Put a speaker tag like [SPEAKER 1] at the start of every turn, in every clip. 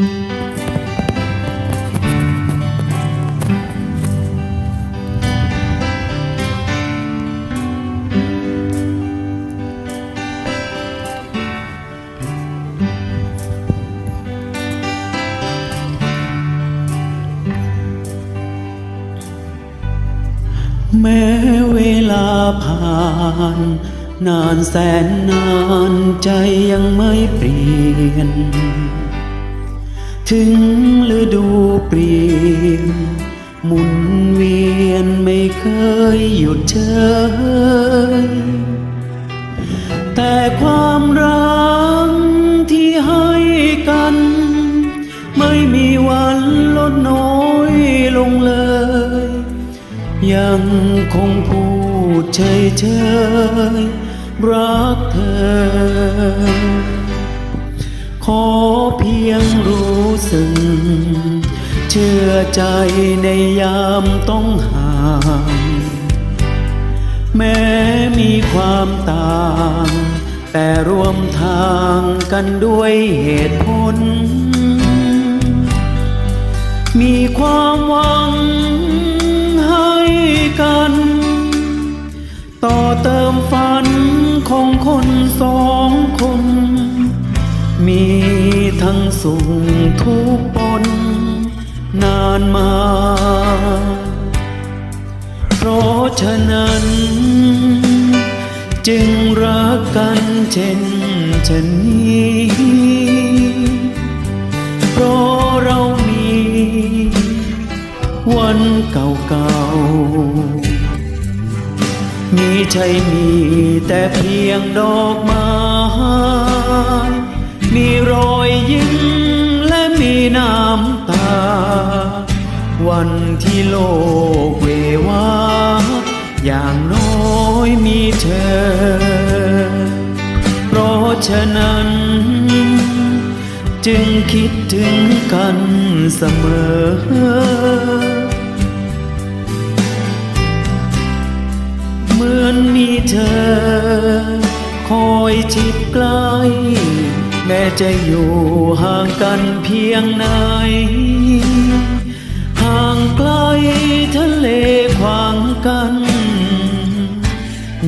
[SPEAKER 1] แม้เวลาผ่าน นานแสนนานใจยังไม่เปลี่ยน ถึงฤดูเปลี่ยนหมุนเวียนไม่เคยหยุดเชยแต่ความรักที่ให้กัน ไม่มีวันลดน้อยลงเลย ยังคงพูดเฉยเฉยๆรักเธอ เพียงรู้สึก เชื่อใจในยามต้องห่าง แม้มีความต่าง แต่รวมทางกันด้วยเหตุผล มีความหวังให้กัน ต่อเติมฝันของคนสองคน มีทั้งสุขทุกปนนานมา เพราะฉะนั้น จึงรักกันเช่นเช่นนี้เพราะเรามี วันเก่าๆมีใช่มีแต่เพียงดอกไม้ มีรอยยิ้มและมีน้ำตา วันที่โลกเววาอย่างน้อยมีเธอ เพราะฉะนั้น จึงคิดถึงกันเสมอเหมือนมีเธอ คอยชิดใกล้ แม้จะอยู่ห่างกันเพียงไหน ห่างไกลทะเลขวางกัน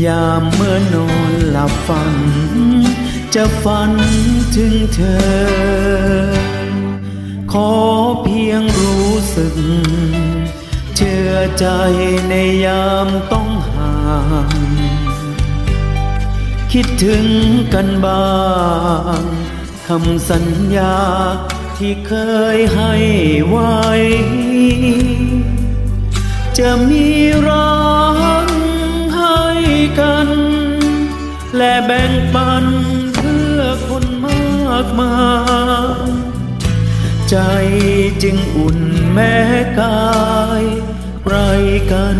[SPEAKER 1] ยามเมื่อนอนหลับฝัน จะฝันถึงเธอ ขอเพียงรู้สึก เชื่อใจในยามต้องห่างคิดถึงกันบ้างำสัญญาที่เคยให้ไว้ จะมีรักให้กัน และแบ่งปันเพื่อคนมากมายใจจึงอุ่นแม้กายไรกัน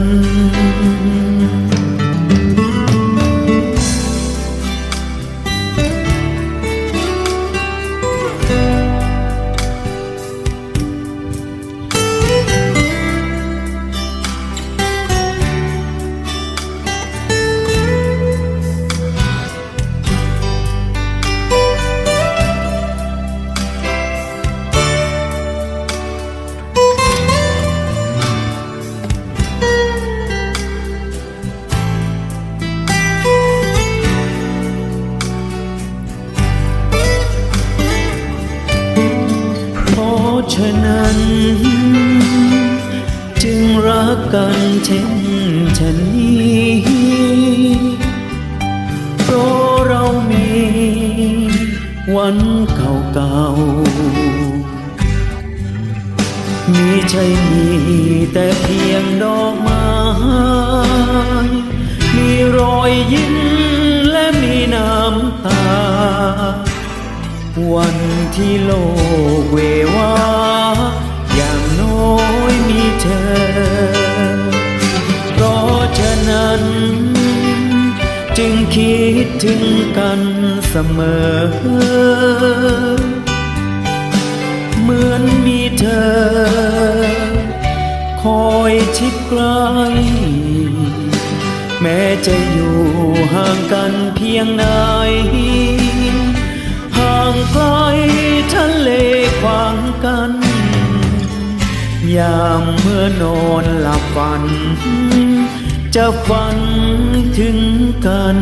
[SPEAKER 1] ะฉะนั้น จึงรักกันเช่นฉันนี้เพราะเรามีวันเก่าๆมีใช่มีแต่เพียงดอกไม้มีรอยยิ้มและมีน้ำตา วันที่โลก คิดถึงกันเสมอ เหมือนมีเธอ คอยชิดใกล้แม้จะอยู่ห่างกันเพียงไหนห่างไกลทะเลขวางกันยามเมื่อนอนหลับฝัน จะฝันถึงกัน